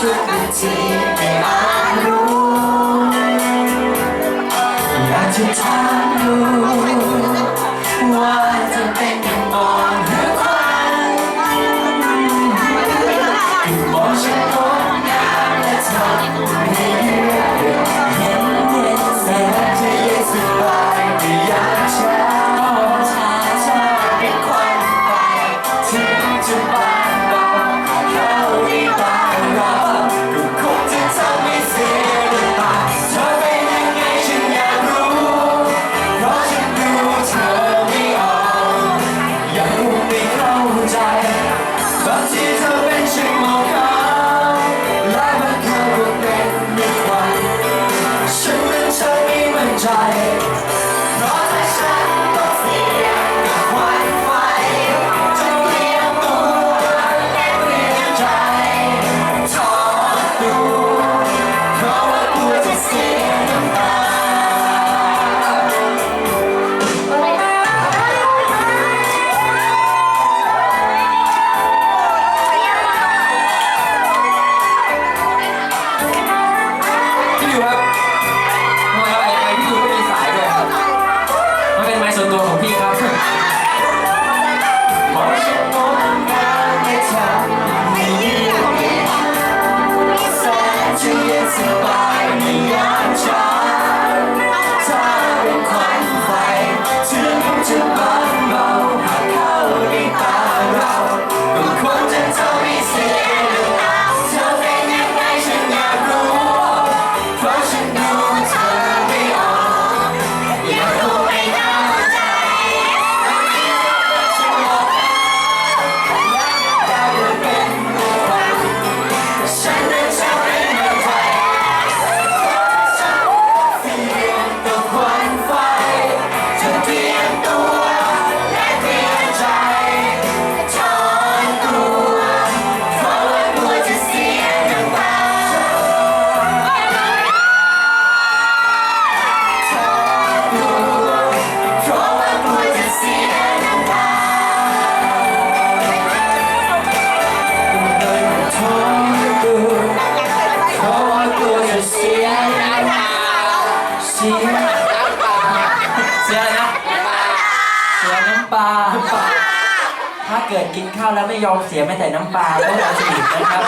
ทุกนาทีที่อารู้อยากจะท Cause It's a ชี้เสืออะไรนะเสือน้ำปลาถ้าเกิดกินข้าวแล้วไม่ยอมเสียแม้แต่น้ำปลาต้องเอาฉีดนะครับ